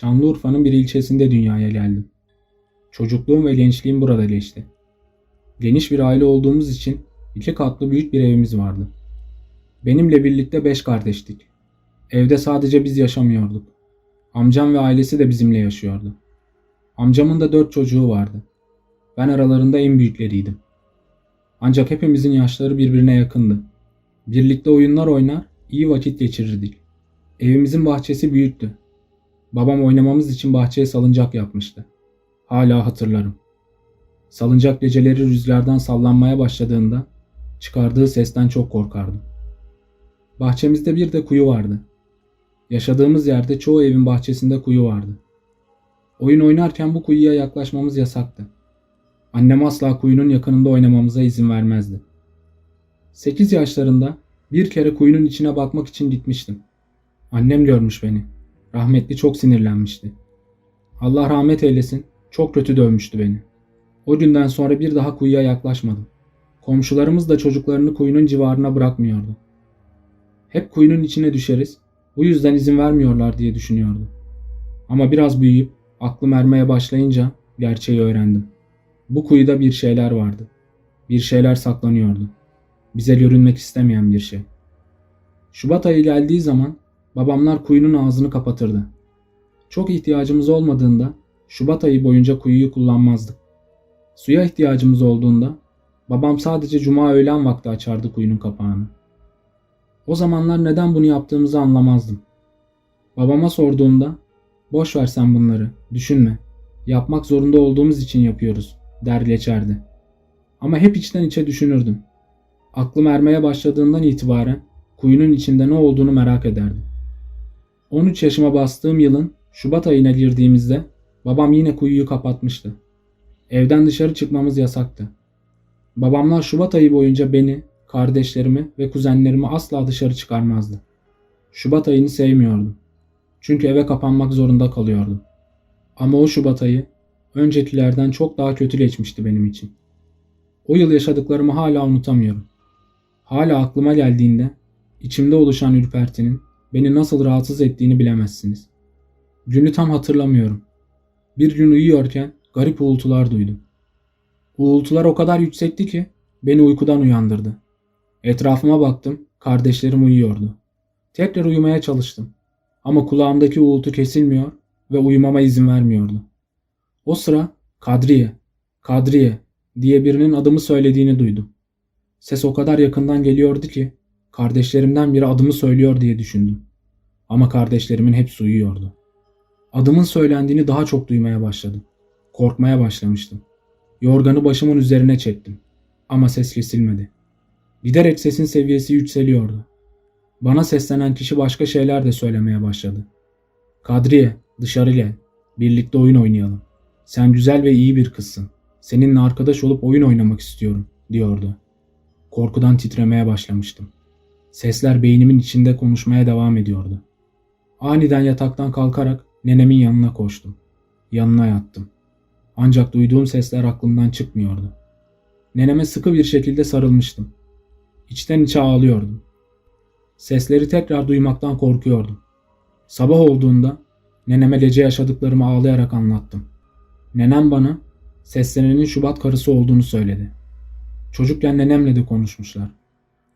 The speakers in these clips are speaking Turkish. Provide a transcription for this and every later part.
Şanlıurfa'nın bir ilçesinde dünyaya geldim. Çocukluğum ve gençliğim burada geçti. Geniş bir aile olduğumuz için iki katlı büyük bir evimiz vardı. Benimle birlikte beş kardeştik. Evde sadece biz yaşamıyorduk. Amcam ve ailesi de bizimle yaşıyordu. Amcamın da dört çocuğu vardı. Ben aralarında en büyükleriydim. Ancak hepimizin yaşları birbirine yakındı. Birlikte oyunlar oynar, iyi vakit geçirirdik. Evimizin bahçesi büyüktü. Babam oynamamız için bahçeye salıncak yapmıştı. Hala hatırlarım. Salıncak geceleri rüzgardan sallanmaya başladığında çıkardığı sesten çok korkardım. Bahçemizde bir de kuyu vardı. Yaşadığımız yerde çoğu evin bahçesinde kuyu vardı. Oyun oynarken bu kuyuya yaklaşmamız yasaktı. Annem asla kuyunun yakınında oynamamıza izin vermezdi. 8 yaşlarında bir kere kuyunun içine bakmak için gitmiştim. Annem görmüş beni. Rahmetli çok sinirlenmişti. Allah rahmet eylesin, çok kötü dövmüştü beni. O günden sonra bir daha kuyuya yaklaşmadım. Komşularımız da çocuklarını kuyunun civarına bırakmıyordu. Hep kuyunun içine düşeriz, bu yüzden izin vermiyorlar diye düşünüyordum. Ama biraz büyüyüp aklım ermeye başlayınca gerçeği öğrendim. Bu kuyuda bir şeyler vardı. Bir şeyler saklanıyordu. Bize görünmek istemeyen bir şey. Şubat ayı geldiği zaman babamlar kuyunun ağzını kapatırdı. Çok ihtiyacımız olmadığında Şubat ayı boyunca kuyuyu kullanmazdık. Suya ihtiyacımız olduğunda babam sadece cuma öğlen vakti açardı kuyunun kapağını. O zamanlar neden bunu yaptığımızı anlamazdım. Babama sorduğumda boş ver sen bunları, düşünme. Yapmak zorunda olduğumuz için yapıyoruz der geçerdi. Ama hep içten içe düşünürdüm. Aklım ermeye başladığından itibaren kuyunun içinde ne olduğunu merak ederdim. 13 yaşıma bastığım yılın Şubat ayına girdiğimizde babam yine kuyuyu kapatmıştı. Evden dışarı çıkmamız yasaktı. Babamlar Şubat ayı boyunca beni, kardeşlerimi ve kuzenlerimi asla dışarı çıkarmazdı. Şubat ayını sevmiyordum. Çünkü eve kapanmak zorunda kalıyordum. Ama o Şubat ayı öncekilerden çok daha kötü geçmişti benim için. O yıl yaşadıklarımı hala unutamıyorum. Hala aklıma geldiğinde içimde oluşan ürpertinin beni nasıl rahatsız ettiğini bilemezsiniz. Günü tam hatırlamıyorum. Bir gün uyuyorken garip uğultular duydum. Uğultular o kadar yüksekti ki beni uykudan uyandırdı. Etrafıma baktım, kardeşlerim uyuyordu. Tekrar uyumaya çalıştım. Ama kulağımdaki uğultu kesilmiyor ve uyumama izin vermiyordu. O sıra Kadriye, Kadriye diye birinin adımı söylediğini duydum. Ses o kadar yakından geliyordu ki kardeşlerimden biri adımı söylüyor diye düşündüm. Ama kardeşlerimin hepsi uyuyordu. Adımın söylendiğini daha çok duymaya başladım. Korkmaya başlamıştım. Yorganı başımın üzerine çektim. Ama ses kesilmedi. Giderek sesin seviyesi yükseliyordu. Bana seslenen kişi başka şeyler de söylemeye başladı. Kadriye, dışarı gel. Birlikte oyun oynayalım. Sen güzel ve iyi bir kızsın. Seninle arkadaş olup oyun oynamak istiyorum, diyordu. Korkudan titremeye başlamıştım. Sesler beynimin içinde konuşmaya devam ediyordu. Aniden yataktan kalkarak nenemin yanına koştum. Yanına yattım. Ancak duyduğum sesler aklımdan çıkmıyordu. Neneme sıkı bir şekilde sarılmıştım. İçten içe ağlıyordum. Sesleri tekrar duymaktan korkuyordum. Sabah olduğunda neneme gece yaşadıklarımı ağlayarak anlattım. Nenem bana seslenenin Şubat karısı olduğunu söyledi. Çocukken nenemle de konuşmuşlar.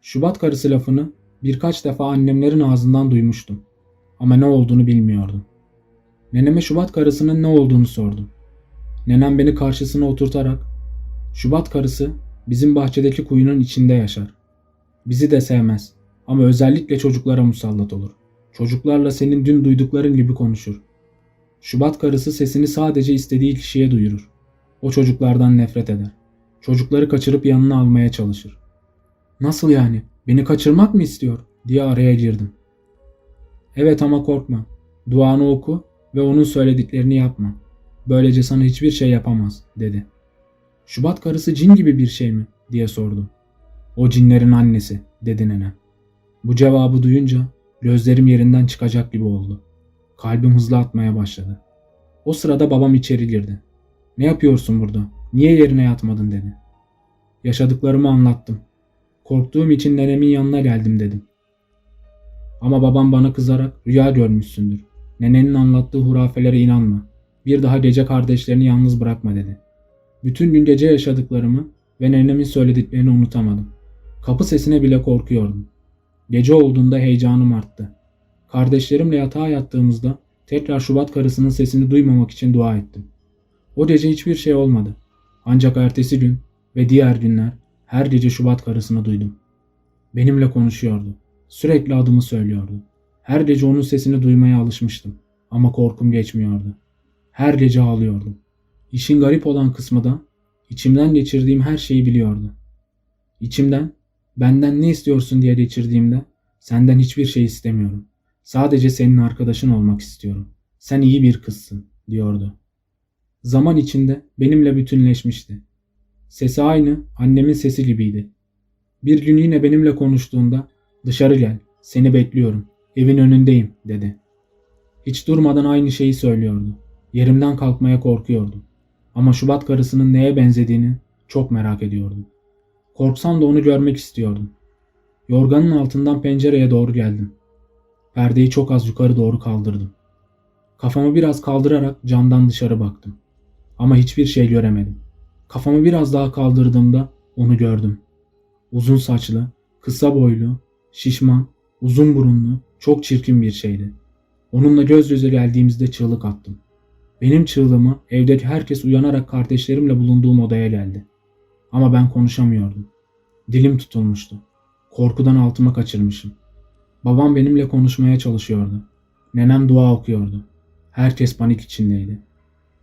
Şubat karısı lafını birkaç defa annemlerin ağzından duymuştum. Ama ne olduğunu bilmiyordum. Neneme Şubat karısının ne olduğunu sordum. Nenem beni karşısına oturtarak Şubat karısı bizim bahçedeki kuyunun içinde yaşar. Bizi de sevmez ama özellikle çocuklara musallat olur. Çocuklarla senin dün duydukların gibi konuşur. Şubat karısı sesini sadece istediği kişiye duyurur. O çocuklardan nefret eder. Çocukları kaçırıp yanına almaya çalışır. Nasıl yani? Beni kaçırmak mı istiyor? diye araya girdim. Evet ama korkma. Duanı oku ve onun söylediklerini yapma. Böylece sana hiçbir şey yapamaz, dedi. Şubat karısı cin gibi bir şey mi? diye sordum. O cinlerin annesi, dedi nene. Bu cevabı duyunca gözlerim yerinden çıkacak gibi oldu. Kalbim hızlı atmaya başladı. O sırada babam içeri girdi. Ne yapıyorsun burada? Niye yerine yatmadın dedi. Yaşadıklarımı anlattım. Korktuğum için nenemin yanına geldim dedim. Ama babam bana kızarak rüya görmüşsündür. Nenenin anlattığı hurafelere inanma. Bir daha gece kardeşlerini yalnız bırakma dedi. Bütün gün gece yaşadıklarımı ve nenemin söylediklerini unutamadım. Kapı sesine bile korkuyordum. Gece olduğunda heyecanım arttı. Kardeşlerimle yatağa yattığımızda tekrar Şubat karısının sesini duymamak için dua ettim. O gece hiçbir şey olmadı. Ancak ertesi gün ve diğer günler her gece Şubat karısını duydum. Benimle konuşuyordu. Sürekli adımı söylüyordu. Her gece onun sesini duymaya alışmıştım. Ama korkum geçmiyordu. Her gece ağlıyordum. İşin garip olan kısmı da içimden geçirdiğim her şeyi biliyordu. İçimden benden ne istiyorsun diye geçirdiğimde senden hiçbir şey istemiyorum. Sadece senin arkadaşın olmak istiyorum. Sen iyi bir kızsın diyordu. Zaman içinde benimle bütünleşmişti. Sesi aynı annemin sesi gibiydi. Bir gün yine benimle konuştuğunda dışarı gel seni bekliyorum evin önündeyim dedi. Hiç durmadan aynı şeyi söylüyordu. Yerimden kalkmaya korkuyordum. Ama Şubat karısının neye benzediğini çok merak ediyordum. Korksam da onu görmek istiyordum. Yorganın altından pencereye doğru geldim. Perdeyi çok az yukarı doğru kaldırdım. Kafamı biraz kaldırarak camdan dışarı baktım. Ama hiçbir şey göremedim. Kafamı biraz daha kaldırdığımda onu gördüm. Uzun saçlı, kısa boylu, şişman, uzun burunlu, çok çirkin bir şeydi. Onunla göz göze geldiğimizde çığlık attım. Benim çığlığımı evdeki herkes uyanarak kardeşlerimle bulunduğum odaya geldi. Ama ben konuşamıyordum. Dilim tutulmuştu. Korkudan altıma kaçırmışım. Babam benimle konuşmaya çalışıyordu. Nenem dua okuyordu. Herkes panik içindeydi.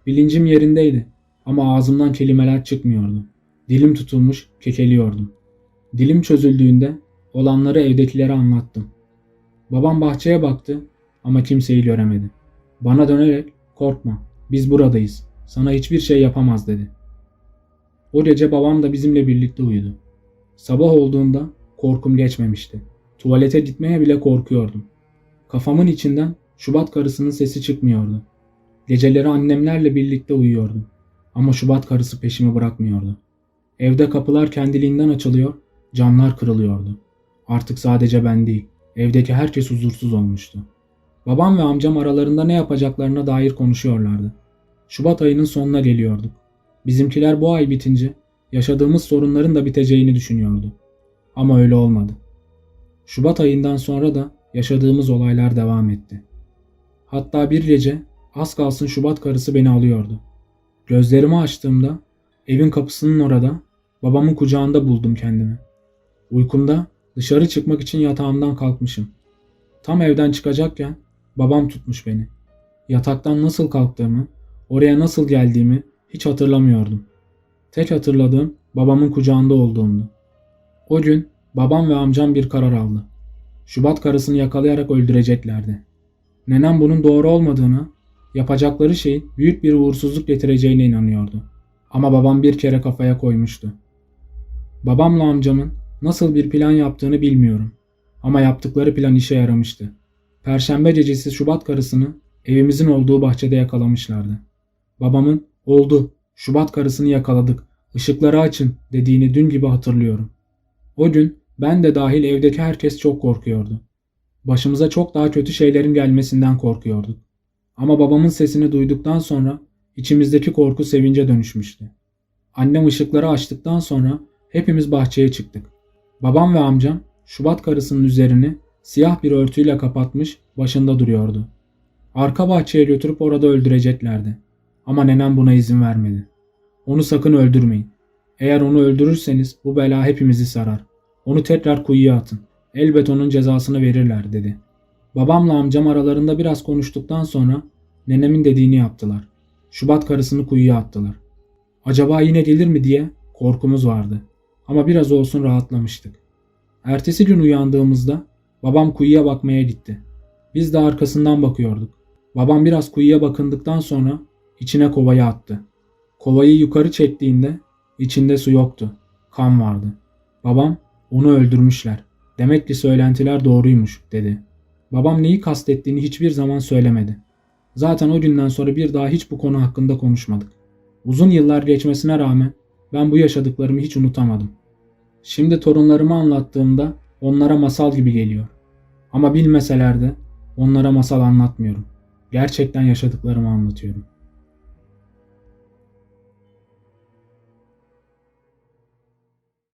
Bilincim yerindeydi ama ağzımdan kelimeler çıkmıyordu. Dilim tutulmuş, kekeliyordum. Dilim çözüldüğünde olanları evdekilere anlattım. Babam bahçeye baktı ama kimseyi göremedi. Bana dönerek korkma biz buradayız sana hiçbir şey yapamaz dedi. O gece babam da bizimle birlikte uyudu. Sabah olduğunda korkum geçmemişti. Tuvalete gitmeye bile korkuyordum. Kafamın içinden Şubat karısının sesi çıkmıyordu. Geceleri annemlerle birlikte uyuyordum. Ama Şubat karısı peşimi bırakmıyordu. Evde kapılar kendiliğinden açılıyor, camlar kırılıyordu. Artık sadece ben değil, evdeki herkes huzursuz olmuştu. Babam ve amcam aralarında ne yapacaklarına dair konuşuyorlardı. Şubat ayının sonuna geliyorduk. Bizimkiler bu ay bitince yaşadığımız sorunların da biteceğini düşünüyordu. Ama öyle olmadı. Şubat ayından sonra da yaşadığımız olaylar devam etti. Hatta bir gece az kalsın Şubat karısı beni alıyordu. Gözlerimi açtığımda evin kapısının orada babamın kucağında buldum kendimi. Uykumda dışarı çıkmak için yatağımdan kalkmışım. Tam evden çıkacakken babam tutmuş beni. Yataktan nasıl kalktığımı, oraya nasıl geldiğimi hiç hatırlamıyordum. Tek hatırladığım babamın kucağında olduğumdu. O gün babam ve amcam bir karar aldı. Şubat karısını yakalayarak öldüreceklerdi. Nenem bunun doğru olmadığını, yapacakları şeyin büyük bir uğursuzluk getireceğine inanıyordu. Ama babam bir kere kafaya koymuştu. Babamla amcamın nasıl bir plan yaptığını bilmiyorum. Ama yaptıkları plan işe yaramıştı. Perşembe gecesi Şubat karısını evimizin olduğu bahçede yakalamışlardı. Babamın oldu Şubat karısını yakaladık ışıkları açın dediğini dün gibi hatırlıyorum. O gün ben de dahil evdeki herkes çok korkuyordu. Başımıza çok daha kötü şeylerin gelmesinden korkuyorduk. Ama babamın sesini duyduktan sonra içimizdeki korku sevince dönüşmüştü. Annem ışıkları açtıktan sonra hepimiz bahçeye çıktık. Babam ve amcam Şubat karısının üzerini siyah bir örtüyle kapatmış başında duruyordu. Arka bahçeye götürüp orada öldüreceklerdi. Ama nenem buna izin vermedi. Onu sakın öldürmeyin. Eğer onu öldürürseniz bu bela hepimizi sarar. Onu tekrar kuyuya atın. Elbet onun cezasını verirler dedi. Babamla amcam aralarında biraz konuştuktan sonra nenemin dediğini yaptılar. Şubat karısını kuyuya attılar. Acaba yine gelir mi diye korkumuz vardı. Ama biraz olsun rahatlamıştık. Ertesi gün uyandığımızda babam kuyuya bakmaya gitti. Biz de arkasından bakıyorduk. Babam biraz kuyuya bakındıktan sonra içine kovayı attı. Kovayı yukarı çektiğinde içinde su yoktu. Kan vardı. Babam onu öldürmüşler. Demek ki söylentiler doğruymuş dedi. Babam neyi kastettiğini hiçbir zaman söylemedi. Zaten o günden sonra bir daha hiç bu konu hakkında konuşmadık. Uzun yıllar geçmesine rağmen ben bu yaşadıklarımı hiç unutamadım. Şimdi torunlarımı anlattığımda onlara masal gibi geliyor. Ama bilmeseler de onlara masal anlatmıyorum. Gerçekten yaşadıklarımı anlatıyorum.